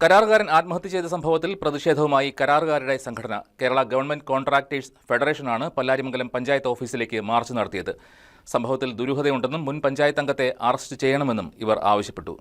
കരാറുകാരൻ ആത്മഹത്യ ചെയ്ത സംഭവത്തിൽ പ്രതിഷേധവുമായി കരാറുകാരുടെ സംഘടന കേരള ഗവൺമെന്റ് കോൺട്രാക്ടേഴ്സ് ഫെഡറേഷനാണ് പല്ലാരിമംഗലം പഞ്ചായത്ത് ഓഫീസിലേക്ക് മാർച്ച് നടത്തിയത്. സംഭവത്തിൽ ദുരൂഹതയുണ്ടെന്നും മുൻ പഞ്ചായത്ത് അംഗത്തെ അറസ്റ്റ് ചെയ്യണമെന്നും ഇവർ ആവശ്യപ്പെട്ടു.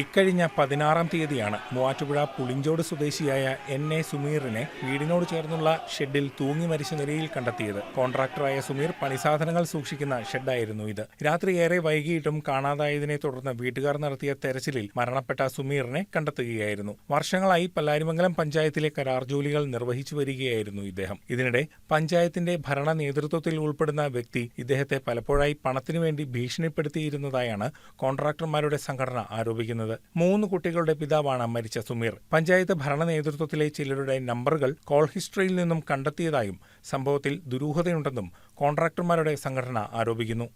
ഇക്കഴിഞ്ഞ പതിനാറാം തീയതിയാണ് മൂവാറ്റുപുഴ പുളിഞ്ചോട് സ്വദേശിയായ എൻ എ സുമീറിനെ വീടിനോട് ചേർന്നുള്ള ഷെഡിൽ തൂങ്ങി മരിച്ച നിലയിൽ കണ്ടെത്തിയത്. കോൺട്രാക്ടറായ സുമീർ പണിസാധനങ്ങൾ സൂക്ഷിക്കുന്ന ഷെഡായിരുന്നു ഇത്. രാത്രി ഏറെ വൈകിയിട്ടും കാണാതായതിനെ തുടർന്ന് വീട്ടുകാർ നടത്തിയ തെരച്ചിലിൽ മരണപ്പെട്ട സുമീറിനെ കണ്ടെത്തുകയായിരുന്നു. വർഷങ്ങളായി പല്ലാരിമംഗലം പഞ്ചായത്തിലെ കരാർ ജോലികൾ നിർവഹിച്ചു വരികയായിരുന്നു ഇദ്ദേഹം. ഇതിനിടെ പഞ്ചായത്തിന്റെ ഭരണ നേതൃത്വത്തിൽ ഉൾപ്പെടുന്ന വ്യക്തി ഇദ്ദേഹത്തെ പലപ്പോഴായി പണത്തിനു വേണ്ടി ഭീഷണിപ്പെടുത്തിയിരുന്നതായാണ് കോൺട്രാക്ടർമാരുടെ സംഘടന ആരോപിക്കുന്നത്. മൂന്ന് കുട്ടികളുടെ പിതാവാണ് മരിച്ച സുമീർ. പഞ്ചായത്ത് ഭരണ നേതൃത്വത്തിലെ ചിലരുടെ നമ്പറുകൾ കോൾ ഹിസ്റ്ററിയിൽ നിന്നും കണ്ടെത്തിയതായും സംഭവത്തിൽ ദുരൂഹതയുണ്ടെന്നും കോൺട്രാക്ടർമാരുടെ സംഘടന ആരോപിക്കുന്നു.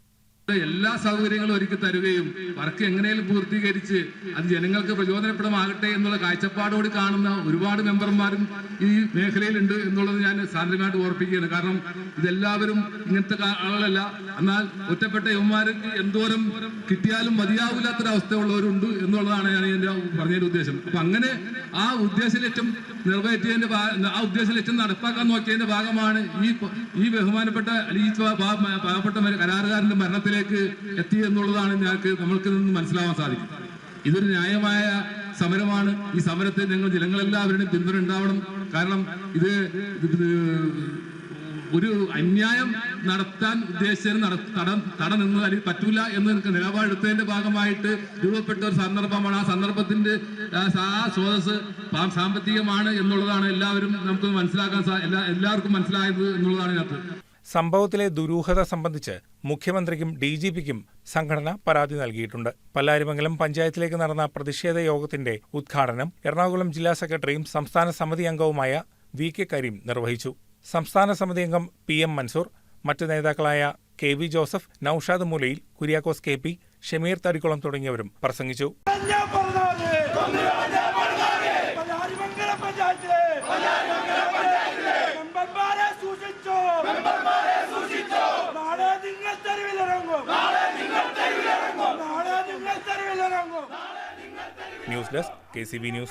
എല്ലാ സൗകര്യങ്ങളും ഒരുക്കി തരുകയും വർക്ക് എങ്ങനെയും പൂർത്തീകരിച്ച് അത് ജനങ്ങൾക്ക് പ്രചോദനപ്രദമാകട്ടെ എന്നുള്ള കാഴ്ചപ്പാടോട് കാണുന്ന ഒരുപാട് മെമ്പർമാരും ഈ മേഖലയിലുണ്ട് എന്നുള്ളത് ഞാൻ സാന്ദ്രമായിട്ട് ഓർപ്പിക്കുകയാണ്. കാരണം ഇതെല്ലാവരും ഇങ്ങനത്തെ ആളല്ല എന്നാൽ ഒറ്റപ്പെട്ട യുവമാർക്ക് എന്തോരം കിട്ടിയാലും മതിയാവില്ലാത്തൊരവസ്ഥയുള്ളവരുണ്ട് എന്നുള്ളതാണ് ഞാൻ എന്റെ പറഞ്ഞതിന്റെ ഉദ്ദേശം. അപ്പൊ അങ്ങനെ ആ ഉദ്ദേശ ലക്ഷ്യം ആ ഉദ്ദേശ ലക്ഷ്യം നടപ്പാക്കാൻ നോക്കിയതിന്റെ ഭാഗമാണ് ഈ ഈ ബഹുമാനപ്പെട്ട ഈ പാവപ്പെട്ട കരാറുകാരന്റെ കരാറുകാരന്റെ മരണത്തിലേക്ക് എത്തി എന്നുള്ളതാണ് ഞങ്ങൾക്ക് നമ്മൾക്ക് നിന്ന് മനസ്സിലാവാൻ സാധിക്കും. ഇതൊരു ന്യായമായ സമരമാണ്. ഈ സമരത്തെ ഞങ്ങൾ ജനങ്ങളെല്ലാവരുടെയും പിന്തുണ ഉണ്ടാവണം. കാരണം ഇത് ഒരു അന്യായം നടത്താൻ ഉദ്ദേശിച്ചതിന് തട തട നിന്ന് അല്ലെങ്കിൽ പറ്റൂല എന്ന് നിലപാടെടുത്തതിന്റെ ഭാഗമായിട്ട് രൂപപ്പെട്ട ഒരു സന്ദർഭമാണ്. ആ സന്ദർഭത്തിന്റെ ആ സ്രോതസ് സാമ്പത്തികമാണ് എന്നുള്ളതാണ് എല്ലാവരും നമുക്ക് മനസ്സിലാക്കാൻ എല്ലാവർക്കും മനസ്സിലായത് എന്നുള്ളതാണ് ഇതിനകത്ത്. സംഭവത്തിലെ ദുരൂഹത സംബന്ധിച്ച് മുഖ്യമന്ത്രിക്കും ഡി ജി പിക്കും സംഘടന പരാതി നൽകിയിട്ടുണ്ട്. പല്ലാരിമംഗലം പഞ്ചായത്തിലേക്ക് നടന്ന പ്രതിഷേധ യോഗത്തിന്റെ ഉദ്ഘാടനം എറണാകുളം ജില്ലാ സെക്രട്ടറിയും സംസ്ഥാന സമിതി അംഗവുമായ വി കെ കരീം നിർവഹിച്ചു. സംസ്ഥാന സമിതി അംഗം പി എം മൻസൂർ മറ്റ് നേതാക്കളായ K V Joseph Naushad Moolayil Kuriakose K P Shameer Thadikkulam തുടങ്ങിയവരും പ്രസംഗിച്ചു. News que KCB News.